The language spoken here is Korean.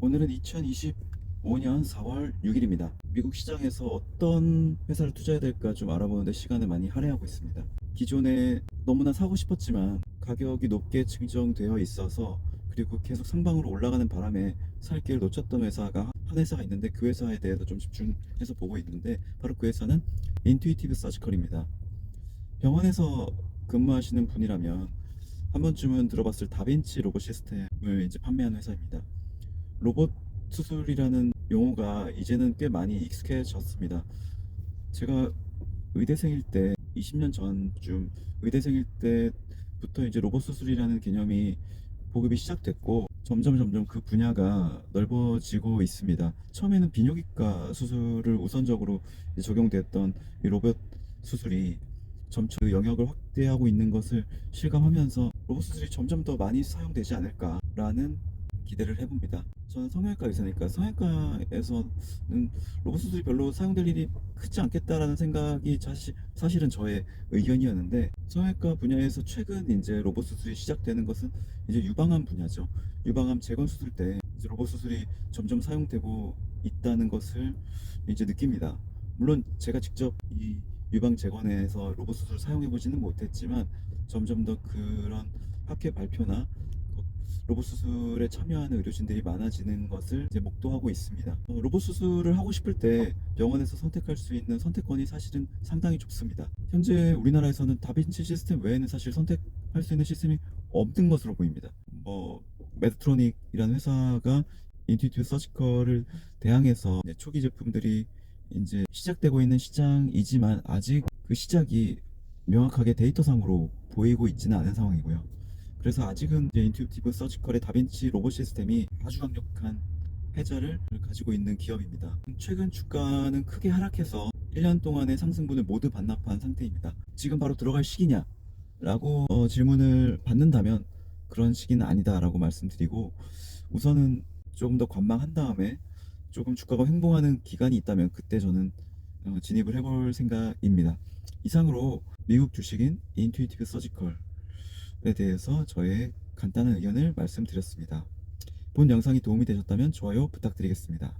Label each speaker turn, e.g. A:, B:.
A: 오늘은 2025년 4월 6일입니다. 미국 시장에서 어떤 회사를 투자해야 될까 좀 알아보는데 시간을 많이 할애하고 있습니다. 기존에 너무나 사고 싶었지만 가격이 높게 측정되어 있어서 그리고 계속 상방으로 올라가는 바람에 살 기회를 놓쳤던 회사가 한 회사가 있는데 그 회사에 대해서 좀 집중해서 보고 있는데 바로 그 회사는 인투이티브 서지컬입니다. 병원에서 근무하시는 분이라면 한 번쯤은 들어봤을 다빈치 로봇 시스템을 이제 판매하는 회사입니다. 로봇 수술이라는 용어가 이제는 꽤 많이 익숙해졌습니다. 제가 의대생일 때 20년 전쯤 의대생일 때부터 이제 로봇 수술이라는 개념이 보급이 시작됐고 점점 점점 그 분야가 넓어지고 있습니다. 처음에는 비뇨기과 수술을 우선적으로 적용됐던 이 로봇 수술이 점차 그 영역을 확대하고 있는 것을 실감하면서 로봇 수술이 점점 더 많이 사용되지 않을까라는 기대를 해봅니다. 저는 성형외과 의사니까 성형외과에서는 로봇 수술이 별로 사용될 일이 크지 않겠다라는 생각이 사실, 사실은 저의 의견이었는데 성형외과 분야에서 최근 이제 로봇 수술이 시작되는 것은 이제 유방암 분야죠. 유방암 재건 수술 때 이제 로봇 수술이 점점 사용되고 있다는 것을 이제 느낍니다. 물론 제가 직접 이 유방 재건에서 로봇 수술 사용해 보지는 못했지만 점점 더 그런 학회 발표나 로봇 수술에 참여하는 의료진들이 많아지는 것을 이제 목도하고 있습니다. 어, 로봇 수술을 하고 싶을 때 병원에서 선택할 수 있는 선택권이 사실은 상당히 좁습니다. 현재 우리나라에서는 다빈치 시스템 외에는 사실 선택할 수 있는 시스템이 없는 것으로 보입니다. 뭐 메드트로닉이라는 회사가 인투이티브 서지컬을 대항해서 초기 제품들이 이제 시작되고 있는 시장이지만 아직 그 시작이 명확하게 데이터상으로 보이고 있지는 않은 상황이고요. 그래서 아직은 이제 인투이티브 서지컬의 다빈치 로봇 시스템이 아주 강력한 패자를 가지고 있는 기업입니다. 최근 주가는 크게 하락해서 1년 동안의 상승분을 모두 반납한 상태입니다. 지금 바로 들어갈 시기냐? 라고 어, 질문을 받는다면 그런 시기는 아니다 라고 말씀드리고 우선은 조금 더 관망한 다음에 조금 주가가 횡보하는 기간이 있다면 그때 저는 어, 진입을 해볼 생각입니다. 이상으로 미국 주식인 인투이티브 서지컬 에 대해서 저의 간단한 의견을 말씀드렸습니다. 본 영상이 도움이 되셨다면 좋아요 부탁드리겠습니다.